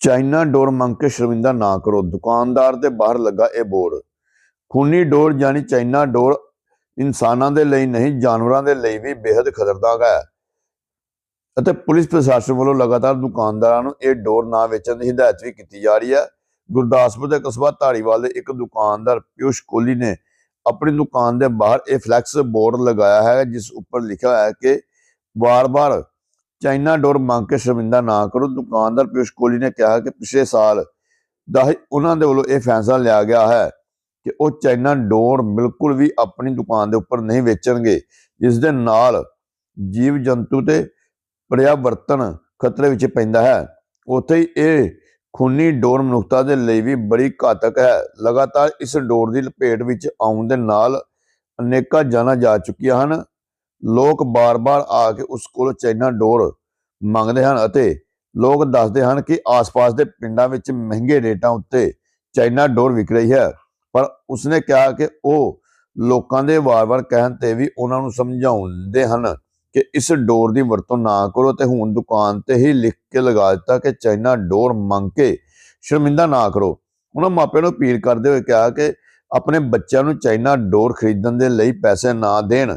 China ਡੋਰ ਮੰਗ ਕੇ ਸ਼ਰਮਿੰਦਾ ਨਾ ਕਰੋ। ਦੁਕਾਨਦਾਰ ਦੇ ਬਾਹਰ ਲੱਗਾ ਇਹ ਬੋਰਡ ਖੂਨੀ ਡੋਰ ਯਾਨੀ ਚਾਈਨਾ ਡੋਰ ਇਨਸਾਨਾਂ ਦੇ ਲਈ ਨਹੀਂ, ਜਾਨਵਰਾਂ ਦੇ ਲਈ ਵੀ ਬੇहद ਖਤਰਨਾਕ ਹੈ। ਅਤੇ ਪੁਲਿਸ ਪ੍ਰਸ਼ਾਸਨ ਵੱਲੋਂ ਲਗਾਤਾਰ ਦੁਕਾਨਦਾਰਾਂ ਨੂੰ ਇਹ ਡੋਰ ਨਾ ਵੇਚਣ ਦੀ ਹਦਾਇਤ ਵੀ ਕੀਤੀ ਜਾ ਰਹੀ ਹੈ। ਗੁਰਦਾਸਪੁਰ ਦੇ ਕਸਬਾ ਧਾਰੀਵਾਲ ਦੇ ਇੱਕ ਦੁਕਾਨਦਾਰ ਪਿਊਸ਼ ਕੋਹਲੀ ਨੇ ਆਪਣੀ ਦੁਕਾਨ ਦੇ ਬਾਹਰ ਇਹ ਫਲੈਕਸ ਬੋਰਡ ਲਗਾਇਆ ਹੈ, ਜਿਸ ਉੱਪਰ ਲਿਖਿਆ ਹੋਇਆ ਹੈ ਕਿ ਵਾਰ-ਵਾਰ ਚਾਈਨਾ ਡੋਰ ਮੰਗ ਕੇ ਸ਼ਰਮਿੰਦਾ ਨਾ ਕਰੋ, ਦੁਕਾਨਦਾਰ ਪਿਊਸ਼ ਕੋਹਲੀ ਨੇ ਕਿਹਾ ਕਿ ਪਿਛਲੇ ਸਾਲ ਦਾ ਹੀ ਉਹਨਾਂ ਦੇ ਵੱਲੋਂ ਇਹ ਫੈਸਲਾ ਲਿਆ ਗਿਆ ਹੈ ਕਿ ਉਹ ਚਾਈਨਾ ਡੋਰ ਬਿਲਕੁਲ ਵੀ ਆਪਣੀ ਦੁਕਾਨ ਦੇ ਉੱਪਰ ਨਹੀਂ ਵੇਚਣਗੇ, ਜਿਸ ਦੇ ਨਾਲ ਜੀਵ ਜੰਤੂ ਤੇ ਪਰਿਆਵਰਤਨ ਖਤਰੇ ਵਿੱਚ ਪੈਂਦਾ ਹੈ। ਉੱਥੇ ਹੀ ਇਹ ਖੂਨੀ ਡੋਰ ਮਨੁੱਖਤਾ ਦੇ ਲਈ ਵੀ ਬੜੀ ਘਾਤਕ ਹੈ। ਲਗਾਤਾਰ ਇਸ ਡੋਰ ਦੀ ਲਪੇਟ ਵਿੱਚ ਆਉਣ ਦੇ ਨਾਲ ਅਨੇਕਾਂ ਜਾਨਾਂ ਜਾ ਚੁੱਕੀਆਂ ਹਨ। ਲੋਕ ਬਾਰ-ਬਾਰ ਆ ਕੇ ਉਸ ਕੋਲ ਚਾਈਨਾ ਡੋਰ ਮੰਗਦੇ ਹਨ ਅਤੇ ਲੋਕ ਦੱਸਦੇ ਹਨ ਕਿ ਆਸ-ਪਾਸ ਦੇ ਪਿੰਡਾਂ ਵਿੱਚ ਮਹਿੰਗੇ ਰੇਟਾਂ ਉੱਤੇ ਚਾਈਨਾ ਡੋਰ ਵਿਕ ਰਹੀ ਹੈ। ਪਰ ਉਸਨੇ ਕਿਹਾ ਕਿ ਉਹ ਲੋਕਾਂ ਦੇ ਵਾਰ-ਵਾਰ ਕਹਿਣ ਤੇ ਵੀ ਉਹਨਾਂ ਨੂੰ ਸਮਝਾਉਂਦੇ ਹਨ ਕਿ ਇਸ ਡੋਰ ਦੀ ਵਰਤੋਂ ਨਾ ਕਰੋ ਤੇ ਹੁਣ ਦੁਕਾਨ ਤੇ ਹੀ ਲਿਖ ਕੇ ਲਗਾ ਦਿੱਤਾ ਕਿ ਚਾਈਨਾ ਡੋਰ ਮੰਗ ਕੇ ਸ਼ਰਮਿੰਦਾ ਨਾ ਕਰੋ। ਉਹਨਾਂ ਮਾਪਿਆਂ ਨੂੰ ਅਪੀਲ ਕਰਦੇ ਹੋਏ ਕਿਹਾ ਕਿ ਆਪਣੇ ਬੱਚਿਆਂ ਨੂੰ ਚਾਈਨਾ ਡੋਰ ਖਰੀਦਣ ਦੇ ਲਈ ਪੈਸੇ ਨਾ ਦੇਣ।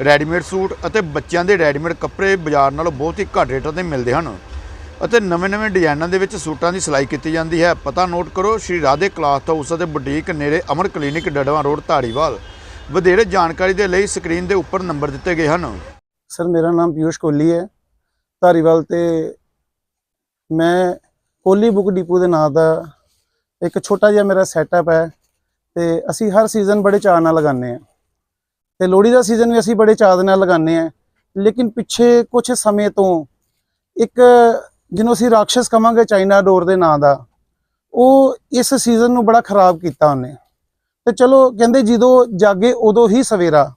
ਰੈਡੀਮੇਡ ਸੂਟ ਅਤੇ ਬੱਚਿਆਂ ਦੇ ਰੈਡੀਮੇਡ ਕੱਪੜੇ ਬਾਜ਼ਾਰ ਨਾਲੋਂ ਬਹੁਤ ਹੀ ਘੱਟ ਰੇਟਾਂ ਤੇ ਮਿਲਦੇ ਹਨ। ਅਤੇ ਨਵੇਂ-ਨਵੇਂ ਡਿਜ਼ਾਈਨਾਂ ਦੇ ਵਿੱਚ ਸੂਟਾਂ ਦੀ ਸਿਲਾਈ ਕੀਤੀ ਜਾਂਦੀ ਹੈ। ਪਤਾ ਨੋਟ ਕਰੋ, ਸ਼੍ਰੀ ਰਾਧੇ ਕਲਾਥ ਹਾਊਸ ਅਤੇ ਬੁਟੀਕ ਨੇੜੇ ਅਮਰ ਕਲੀਨਿਕ ਡੜਵਾ ਰੋਡ, ਧਾਰੀਵਾਲ। ਵਧੇਰੇ ਜਾਣਕਾਰੀ ਦੇ ਲਈ ਸਕਰੀਨ ਦੇ ਉੱਪਰ ਨੰਬਰ ਦਿੱਤੇ ਗਏ ਹਨ। ਸਰ, ਮੇਰਾ ਨਾਮ ਪਿਊਸ਼ ਕੋਹਲੀ ਹੈ। ਧਾਰੀਵਾਲ ਤੇ ਮੈਂ ਕੋਹਲੀ ਬੁੱਕ ਡਿਪੂ ਦੇ ਨਾਂ ਦਾ ਇੱਕ ਛੋਟਾ ਜਿਹਾ ਮੇਰਾ ਸੈਟਅਪ ਹੈ ਤੇ ਅਸੀਂ ਹਰ ਸੀਜ਼ਨ ਬੜੇ ਚਾਅ ਨਾਲ ਲਗਾਉਂਦੇ ਆ ਤੇ ਲੋਹੜੀ ਦਾ ਸੀਜ਼ਨ ਵੀ ਅਸੀਂ ਬੜੇ ਚਾਅ ਦੇ ਨਾਲ ਲਗਾਉਂਦੇ ਆ ਲੇਕਿਨ ਪਿੱਛੇ ਕੁਝ ਸਮੇਂ ਤੋਂ ਇੱਕ ਜਿਹਨੂੰ ਅਸੀਂ ਰਾਖਸ਼ ਕਵਾਂਗੇ ਚਾਈਨਾ ਡੋਰ ਦੇ ਨਾਂ ਦਾ, ਉਹ ਇਸ ਸੀਜ਼ਨ ਨੂੰ ਬੜਾ ਖਰਾਬ ਕੀਤਾ ਉਹਨੇ। ਤੇ ਚਲੋ ਕਹਿੰਦੇ ਜਦੋਂ ਜਾਗੇ ਉਦੋਂ ਹੀ ਸਵੇਰਾ।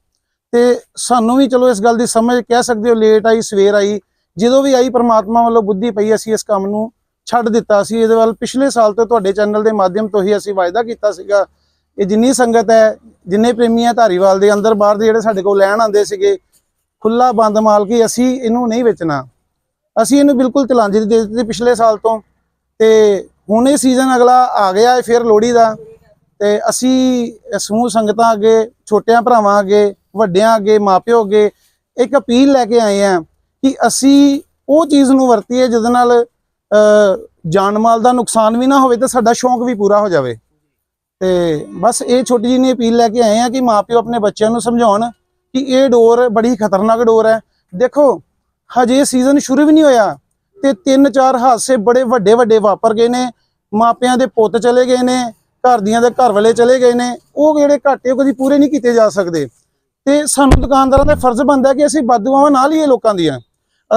ਤੇ ਸਾਨੂੰ ਵੀ ਚਲੋ ਇਸ ਗੱਲ ਦੀ ਸਮਝ ਕਹਿ ਸਕਦੇ ਹੋ ਲੇਟ ਆਈ, ਸਵੇਰ ਆਈ। ਜਦੋਂ ਵੀ ਆਈ, ਪਰਮਾਤਮਾ ਵੱਲੋਂ ਬੁੱਧੀ ਪਈ, ਅਸੀਂ ਇਸ ਕੰਮ ਨੂੰ ਛੱਡ ਦਿੱਤਾ ਸੀ। ਇਹਦੇ ਵੱਲ ਪਿਛਲੇ ਸਾਲ ਤੋਂ ਤੁਹਾਡੇ ਚੈਨਲ ਦੇ ਮਾਧਿਅਮ ਤੋਂ ਹੀ ਅਸੀਂ ਵਾਅਦਾ ਕੀਤਾ ਸੀਗਾ ਇਹ ਜਿੰਨੀ ਸੰਗਤ ਹੈ, ਜਿੰਨੇ ਪ੍ਰੇਮੀ ਹੈ ਧਾਰੀਵਾਲ ਦੇ ਅੰਦਰ, ਬਾਹਰ ਦੇ ਜਿਹੜੇ ਸਾਡੇ ਕੋਲ ਲੈਣ ਆਉਂਦੇ ਸੀਗੇ ਖੁੱਲਾ ਬੰਦ ਮਾਲ ਕੇ ਅਸੀਂ ਇਹਨੂੰ ਨਹੀਂ ਵੇਚਣਾ। ਅਸੀਂ ਇਹਨੂੰ ਬਿਲਕੁਲ ਤਲਾਂਜੀ ਦੇ ਦਿੱਤੀ ਪਿਛਲੇ ਸਾਲ ਤੋਂ। ਤੇ ਹੁਣ ਇਹ ਸੀਜ਼ਨ ਅਗਲਾ ਆ ਗਿਆ ਹੈ ਫਿਰ ਲੋਹੜੀ ਦਾ। ਤੇ ਅਸੀਂ ਸਮੂਹ ਸੰਗਤਾਂ ਅੱਗੇ, ਛੋਟਿਆਂ ਭਰਾਵਾਂ ਅੱਗੇ, ਵੱਡਿਆਂ ਅੱਗੇ, ਮਾਪਿਓ ਅੱਗੇ ਇੱਕ ਅਪੀਲ ਲੈ ਕੇ ਆਏ ਆ ਕਿ ਅਸੀਂ ਉਹ ਚੀਜ਼ ਨੂੰ ਵਰਤੀਏ ਜਿਹਦੇ ਨਾਲ ਜਾਨ ਮਾਲ ਦਾ ਨੁਕਸਾਨ ਵੀ ਨਾ ਹੋਵੇ ਤੇ ਸਾਡਾ ਸ਼ੌਂਕ ਵੀ ਪੂਰਾ ਹੋ ਜਾਵੇ। ਤੇ ਬਸ ਇਹ ਛੋਟੀ ਜਿਹੀ ਅਪੀਲ ਲੈ ਕੇ ਆਏ ਆ ਕਿ ਮਾਪਿਓ ਆਪਣੇ ਬੱਚਿਆਂ ਨੂੰ ਸਮਝਾਉਣ ਕਿ ਇਹ ਡੋਰ ਬੜੀ ਖਤਰਨਾਕ ਡੋਰ ਹੈ। ਦੇਖੋ, ਹਜੇ ਸੀਜ਼ਨ ਸ਼ੁਰੂ ਵੀ ਨਹੀਂ ਹੋਇਆ ਤੇ ਤਿੰਨ ਚਾਰ ਹਾਦਸੇ ਬੜੇ ਵੱਡੇ ਵੱਡੇ ਵਾਪਰ ਗਏ ਨੇ। ਮਾਪਿਆਂ ਦੇ ਪੁੱਤ ਚਲੇ ਗਏ ਨੇ, ਘਰ ਦੀਆਂ ਦੇ ਘਰ ਵਾਲੇ ਚਲੇ ਗਏ ਨੇ। ਉਹ ਜਿਹੜੇ ਘਾਟੇ ਉਹ ਕਦੀ ਪੂਰੇ ਨਹੀਂ ਕੀਤੇ ਜਾ ਸਕਦੇ। ਤੇ ਸਾਨੂੰ ਦੁਕਾਨਦਾਰਾਂ ਦਾ ਫਰਜ਼ ਬਣਦਾ ਕਿ ਅਸੀਂ ਬਦਦੁਆਵਾਂ ਨਾ ਲਈਏ ਲੋਕਾਂ ਦੀਆਂ।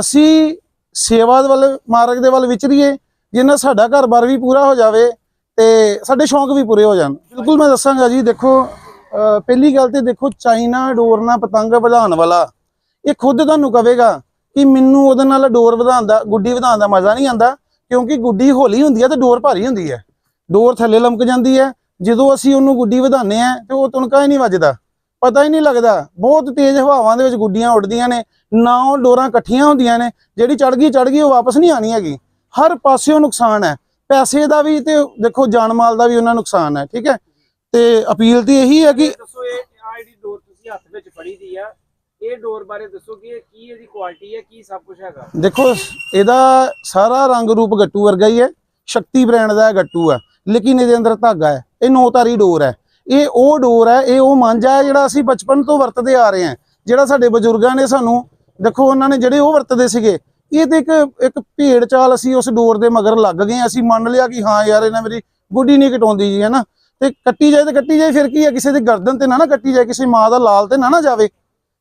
ਅਸੀਂ ਸੇਵਾ ਦੇ ਵੱਲ, ਮਾਰਗ ਦੇ ਵੱਲ ਵਿਚਰੀਏ, ਜਿੰਨਾ ਸਾਡਾ ਘਰ-ਬਾਰ ਵੀ ਪੂਰਾ ਹੋ ਜਾਵੇ ਤੇ ਸਾਡੇ ਸ਼ੌਂਕ ਵੀ ਪੂਰੇ ਹੋ ਜਾਣ। ਬਿਲਕੁਲ ਮੈਂ ਦੱਸਾਂਗਾ ਜੀ, ਦੇਖੋ ਪਹਿਲੀ ਗੱਲ ਤੇ ਦੇਖੋ, ਚਾਈਨਾ ਡੋਰ ਨਾਲ ਪਤੰਗ ਵਧਾਉਣ ਵਾਲਾ, ਇਹ ਖੁਦ ਤੁਹਾਨੂੰ ਕਹੇਗਾ ਕਿ ਮੈਨੂੰ ਉਹਦੇ ਨਾਲ ਡੋਰ ਵਧਾਉਣ ਦਾ, ਗੁੱਡੀ ਵਧਾਉਣ ਦਾ ਮਜ਼ਾ ਨਹੀਂ ਆਉਂਦਾ, ਕਿਉਂਕਿ ਗੁੱਡੀ ਹੌਲੀ ਹੁੰਦੀ ਹੈ ਤੇ ਡੋਰ ਭਾਰੀ ਹੁੰਦੀ ਹੈ। ਡੋਰ ਥੱਲੇ ਲਮਕ ਜਾਂਦੀ ਹੈ, ਜਦੋਂ ਅਸੀਂ ਉਹਨੂੰ ਗੁੱਡੀ ਵਧਾਉਂਦੇ ਆ ਤੇ ਉਹ ਤੁਣਕਾ ਹੀ ਨਹੀਂ ਵੱਜਦਾ। ਪਤਾ ਹੀ ਨਹੀਂ ਲੱਗਦਾ, ਬਹੁਤ ਤੇਜ਼ ਹਵਾਵਾਂ ਦੇ ਵਿੱਚ ਗੁੱਡੀਆਂ ਉੱਡਦੀਆਂ ਨੇ, ਨਾ ਉਹ ਡੋਰਾਂ ਇਕੱਠੀਆਂ ਹੁੰਦੀਆਂ ਨੇ, ਜਿਹੜੀ ਚੜ ਗਈ ਚੜ ਗਈ, ਉਹ ਵਾਪਸ ਨਹੀਂ ਆਣੀ ਹੈਗੀ। ਹਰ ਪਾਸਿਓਂ ਨੁਕਸਾਨ ਹੈ। ਪੈਸੇ ਦਾ ਵੀ ਤੇ ਦੇਖੋ ਜਾਨ ਮਾਲ ਦਾ ਵੀ ਉਹਨਾਂ ਨੁਕਸਾਨ ਹੈ ਠੀਕ ਹੈ? ਤੇ ਅਪੀਲ ਤੇ ਇਹੀ ਹੈ ਕਿ ਦੱਸੋ ਇਹ ਜਿਹੜੀ ਡੋਰ ਤੁਸੀਂ ਹੱਥ ਵਿੱਚ ਫੜੀ ਦੀ ਆ ਇਹ ਡੋਰ ਬਾਰੇ ਦੱਸੋ ਕਿ ਇਹ ਕੀ ਇਹਦੀ ਕੁਆਲਿਟੀ ਹੈ ਕੀ ਸਭ ਕੁਝ ਹੈਗਾ? ਦੇਖੋ ਇਹਦਾ ਸਾਰਾ ਰੰਗ ਰੂਪ ਗੱਟੂ ਵਰਗਾ ਹੀ ਹੈ ਸ਼ਕਤੀ ਬ੍ਰਾਂਡ ਦਾ ਗੱਟੂ ਹੈ ਲੇਕਿਨ ਇਹਦੇ ਅੰਦਰ ਧਾਗਾ ਹੈ ਇਹ ਨੌ ਤਾਰੀ ਡੋਰ ਹੈ। ਇਹ ਉਹ ਡੋਰ ਹੈ ਇਹ ਉਹ ਮਾਂਜਾ ਹੈ ਜਿਹੜਾ ਅਸੀਂ ਬਚਪਨ ਤੋਂ ਵਰਤਦੇ ਆ ਰਹੇ ਹਾਂ ਜਿਹੜਾ ਸਾਡੇ ਬਜ਼ੁਰਗਾਂ ਨੇ ਸਾਨੂੰ ਦੇਖੋ ਉਹਨਾਂ ਨੇ ਜਿਹੜੇ ਉਹ ਵਰਤਦੇ ਸੀਗੇ ਇਹ ਤੇ ਇੱਕ ਇੱਕ ਭੇੜ ਚਾਲ ਅਸੀਂ ਉਸ ਡੋਰ ਦੇ ਮਗਰ ਲੱਗ ਗਏ ਅਸੀਂ ਮੰਨ ਲਿਆ ਕਿ ਹਾਂ ਯਾਰ, ਇਹਨਾਂ ਮੇਰੀ ਗੁੱਡੀ ਨਹੀਂ ਕਟਾਉਂਦੀ ਜੀ, ਹੈਨਾ? ਤੇ ਕੱਟੀ ਜਾਏ ਤੇ ਕੱਟੀ ਜਾਏ, ਫਿਰ ਕੀ ਹੈ? ਕਿਸੇ ਦੀ ਗਰਦਨ ਤੇ ਨਾ ਨਾ ਕੱਟੀ ਜਾਏ, ਕਿਸੇ ਮਾਂ ਦਾ ਲਾਲ ਤੇ ਨਾ ਨਾ ਜਾਵੇ।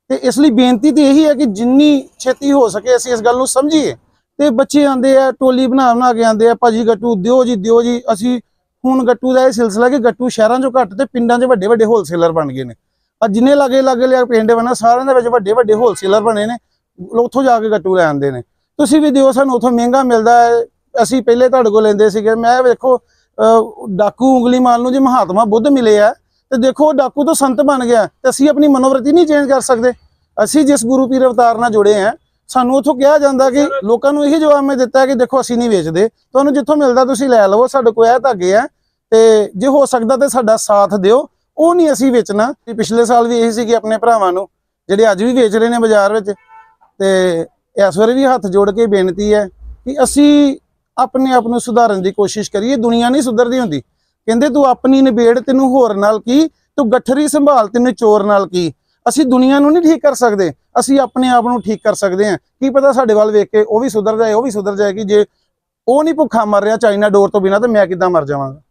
ਤੇ ਇਸ ਲਈ ਬੇਨਤੀ ਤੇ ਇਹੀ ਹੈ ਕਿ ਜਿੰਨੀ ਛੇਤੀ ਹੋ ਸਕੇ ਅਸੀਂ ਇਸ ਗੱਲ ਨੂੰ ਸਮਝੀਏ। ਤੇ ਬੱਚੇ ਆਂਦੇ ਆ, ਟੋਲੀ ਬਣਾ ਬਣਾ ਕੇ ਆਂਦੇ ਆ, ਭਾਜੀ ਗੱਟੂ ਦਿਓ ਜੀ ਦਿਓ ਜੀ। ਅਸੀਂ ਹੁਣ ਗੱਟੂ ਦਾ ਇਹ ਸਿਲਸਿਲਾ ਕਿ ਗੱਟੂ ਸ਼ਹਿਰਾਂ 'ਚੋਂ ਘੱਟ ਤੇ ਪਿੰਡਾਂ 'ਚ ਵੱਡੇ ਵੱਡੇ ਹੋਲਸੇਲਰ ਬਣ ਗਏ ਨੇ। ਆ ਜਿੰਨੇ ਲਾਗੇ ਲਾਗੇ ਲਿਆ ਪਿੰਡ ਬਣਾ, ਸਾਰਿਆਂ ਦੇ ਵਿੱਚ ਵੱਡੇ ਵੱਡੇ ਹੋਲਸੇਲਰ ਬਣੇ ਨੇ। ਉੱਥੋਂ ਜਾ ਕੇ ਗੱਟੂ ਲੈ ਆਂਦੇ ਨੇ। ਤੁਸੀਂ ਵੀ ਦਿਓ, ਸਾਨੂੰ ਉੱਥੋਂ ਮਹਿੰਗਾ ਮਿਲਦਾ ਹੈ। ਅਸੀਂ ਪਹਿਲੇ ਤੁਹਾਡੇ ਕੋਲ ਲੈਂਦੇ ਸੀਗੇ। ਮੈਂ ਵੇਖੋ ਡਾਕੂ ਉਂਗਲੀ ਮਾਰ ਨੂੰ ਜੇ ਮਹਾਤਮਾ ਬੁੱਧ ਮਿਲੇ ਆ, ਤੇ ਦੇਖੋ ਡਾਕੂ ਤੋਂ ਸੰਤ ਬਣ ਗਿਆ। ਤੇ ਅਸੀਂ ਆਪਣੀ ਮਨੋਵਰਤੀ ਨਹੀਂ ਚੇਂਜ ਕਰ ਸਕਦੇ। ਅਸੀਂ ਜਿਸ ਗੁਰੂ ਪੀਰ ਅਵਤਾਰ ਨਾਲ ਜੁੜੇ ਆ, ਸਾਨੂੰ ਉੱਥੋਂ ਕਿਹਾ ਜਾਂਦਾ ਕਿ ਲੋਕਾਂ ਨੂੰ ਇਹੀ ਜਵਾਬ ਮੈਂ ਦਿੱਤਾ ਕਿ ਦੇਖੋ, ਅਸੀਂ ਨਹੀਂ ਵੇਚਦੇ। ਤੁਹਾਨੂੰ ਜਿੱਥੋਂ ਮਿਲਦਾ, ਤੁਸੀਂ ਲੈ ਲਵੋ। ਸਾਡੇ ਕੋਲ ਇਹ ਧਾਗੇ ਆ, ਤੇ ਜੇ ਹੋ ਸਕਦਾ ਤੇ ਸਾਡਾ ਸਾਥ ਦਿਓ। ਉਹ ਨਹੀਂ ਅਸੀਂ ਵੇਚਣਾ। ਪਿਛਲੇ ਸਾਲ ਵੀ ਇਹੀ ਸੀ ਕਿ ਆਪਣੇ ਭਰਾਵਾਂ ਨੂੰ, ਜਿਹੜੇ ਅੱਜ ਵੀ ਵੇਚ ਰਹੇ ਨੇ ਬਾਜ਼ਾਰ ਵਿੱਚ, ਤੇ ਇਸ ਵਾਰੀ ਵੀ ਹੱਥ ਜੋੜ ਕੇ ਬੇਨਤੀ ਹੈ ਕਿ ਅਸੀਂ ਆਪਣੇ ਆਪ ਨੂੰ ਸੁਧਾਰਨ ਦੀ ਕੋਸ਼ਿਸ਼ ਕਰੀਏ, ਦੁਨੀਆ ਨਹੀਂ ਸੁਧਰਦੀ ਹੁੰਦੀ। ਕਹਿੰਦੇ ਤੂੰ ਆਪਣੀ ਨਿਬੇੜ ਤੈਨੂੰ ਹੋਰ ਨਾਲ ਕੀ, ਤੂੰ ਗੱਠਰੀ ਸੰਭਾਲ ਤੈਨੂੰ ਚੋਰ ਨਾਲ ਕੀ। ਅਸੀਂ ਦੁਨੀਆ ਨੂੰ ਨਹੀਂ ਠੀਕ ਕਰ ਸਕਦੇ, ਅਸੀਂ ਆਪਣੇ ਆਪ ਨੂੰ ਠੀਕ ਕਰ ਸਕਦੇ ਹਾਂ। ਕੀ ਪਤਾ ਸਾਡੇ ਵੱਲ ਵੇਖ ਕੇ ਉਹ ਵੀ ਸੁਧਰ ਜਾਏ, ਉਹ ਵੀ ਸੁਧਰ ਜਾਏਗੀ ਜੇ ਉਹ ਨਹੀਂ ਭੁੱਖਾ ਮਰ ਰਿਹਾ ਚਾਈਨਾ ਡੋਰ ਤੋਂ ਬਿਨਾਂ, ਤਾਂ ਮੈਂ ਕਿੱਦਾਂ ਮਰ ਜਾਵਾਂਗਾ।